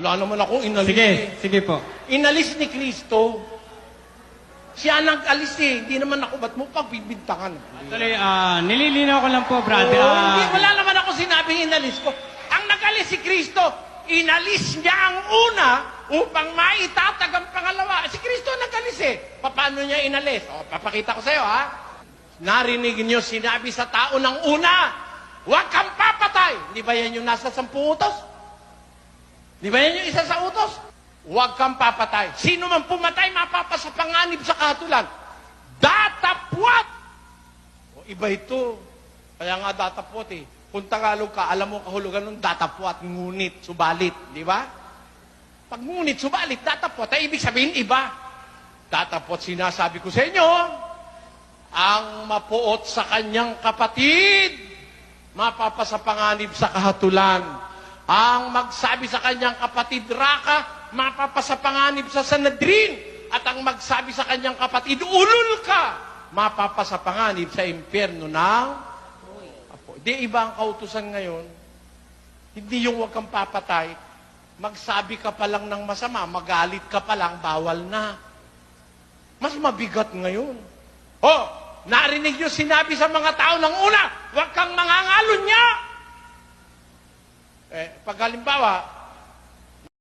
Wala naman ako inalis. Sige, eh. sige po. Inalis ni Kristo. Siya nag-alis eh. Hindi naman ako, ba't mo pagbibintangan? Actually, ah, nililinaw ko lang po, brother. Oo, Ah, hindi, wala naman ako sinabing inalis ko. Ang nag-alis si Kristo, inalis niya ang una upang maitatag ang pangalawa. Si Kristo nag-alis eh. Paano niya inalis? O, papakita ko sa'yo ha. Narinig niyo sinabi sa tao ng una, huwag kang papatay. Di ba yan yung nasa sampung utos? Di ba yan yung isa sa utos? Huwag kang papatay. Sino man pumatay, mapapasa panganib sa katulan. Datapwat! O, iba ito. Kaya nga datapwat eh. Kung Tagalog ka, alam mo kahulugan ng datapwat, ngunit, subalit. Di ba? Pag ngunit, subalit, datapwat, ay ibig sabihin iba. Datapwat, sinasabi ko sa inyo, ang mapuot sa kanyang kapatid, mapapasapanganib sa kahatulan. Ang magsabi sa kanyang kapatid Raka, mapapasapanganib sa Sanadrin. At ang magsabi sa kanyang kapatid Ulul ka, mapapasapanganib sa impyerno ng Apo. Di iba ang kautusan ngayon. Hindi yung huwag kang papatay. Magsabi ka pa lang ng masama, magalit ka pa lang, bawal na. Mas mabigat ngayon. Oh, narinig niyo sinabi sa mga tao ng una, huwag kang. Eh, pag halimbawa,